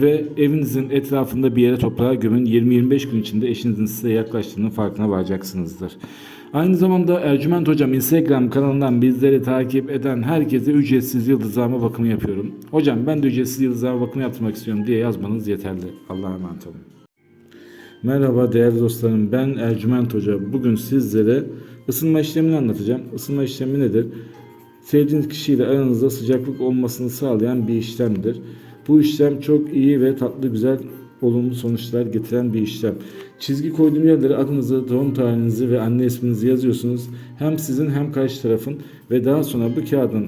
ve evinizin etrafında bir yere toprağa gömün. 20-25 gün içinde eşinizin size yaklaştığının farkına varacaksınızdır. Aynı zamanda Ercüment Hocam Instagram kanalından bizleri takip eden herkese ücretsiz yıldızlama bakımı yapıyorum. Hocam ben de ücretsiz yıldızlama bakımı yaptırmak istiyorum diye yazmanız yeterli. Allah'a emanet olun. Merhaba değerli dostlarım ben Ercüment Hoca. Bugün sizlere ısınma işlemini anlatacağım. Isınma işlemi nedir? Sevdiğiniz kişiyle aranızda sıcaklık olmasını sağlayan bir işlemdir. Bu işlem çok iyi ve tatlı güzel olumlu sonuçlar getiren bir işlem. Çizgi koyduğum yerlere adınızı, doğum tarihinizi ve anne isminizi yazıyorsunuz. Hem sizin hem karşı tarafın ve daha sonra bu kağıdın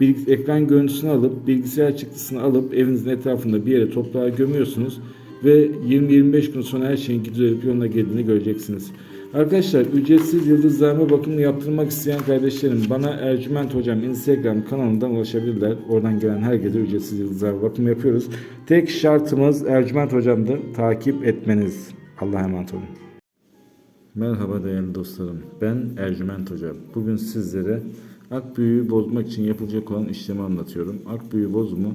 bilgi- ekran görüntüsünü alıp bilgisayar çıktısını alıp evinizin etrafında bir yere toprağa gömüyorsunuz ve 20-25 gün sonra her şeyin düzelip yoluna girdiğini göreceksiniz. Arkadaşlar ücretsiz yıldızlarma bakımını yaptırmak isteyen kardeşlerim bana Ercüment Hocam Instagram kanalından ulaşabilirler. Oradan gelen herkese ücretsiz yıldızlarma bakımı yapıyoruz. Tek şartımız Ercüment Hocam'dır. Takip etmeniz. Allah'a emanet olun. Merhaba değerli dostlarım. Ben Ercüment Hoca. Bugün sizlere ak büyüğü bozmak için yapılacak olan işlemi anlatıyorum. Ak büyüğü bozumu